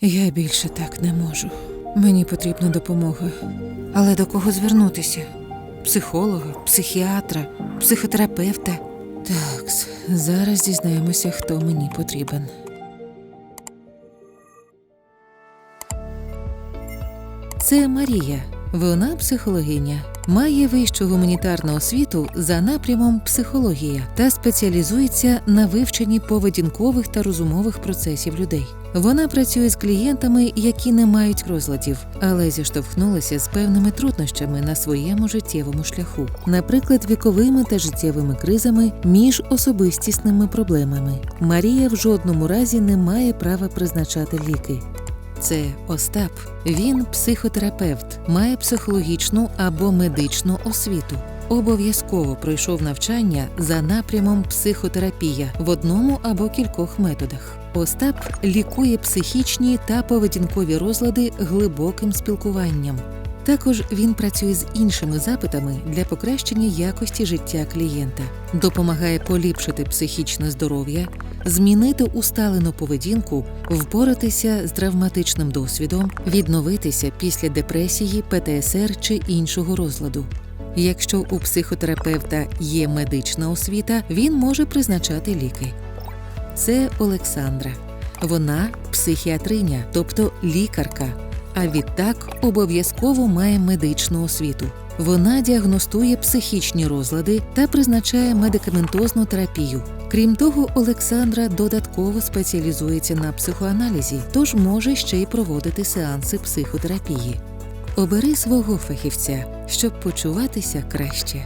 Я більше так не можу. Мені потрібна допомога. Але до кого звернутися? Психолога, психіатра, психотерапевта. Так, зараз дізнаємося, хто мені потрібен. Це Марія. Вона психологиня, має вищу гуманітарну освіту за напрямом психологія та спеціалізується на вивченні поведінкових та розумових процесів людей. Вона працює з клієнтами, які не мають розладів, але зіштовхнулася з певними труднощами на своєму життєвому шляху, наприклад, віковими та життєвими кризами між особистісними проблемами. Марія в жодному разі не має права призначати ліки. Це Остап. Він психотерапевт, має психологічну або медичну освіту. Обов'язково пройшов навчання за напрямом психотерапія в одному або кількох методах. Остап лікує психічні та поведінкові розлади глибоким спілкуванням. Також він працює з іншими запитами для покращення якості життя клієнта, допомагає поліпшити психічне здоров'я, змінити усталену поведінку, впоратися з травматичним досвідом, відновитися після депресії, ПТСР чи іншого розладу. Якщо у психотерапевта є медична освіта, він може призначати ліки. Це Олександра. Вона психіатриня, тобто лікарка, а відтак обов'язково має медичну освіту. Вона діагностує психічні розлади та призначає медикаментозну терапію. Крім того, Олександра додатково спеціалізується на психоаналізі, тож може ще й проводити сеанси психотерапії. Обери свого фахівця, щоб почуватися краще.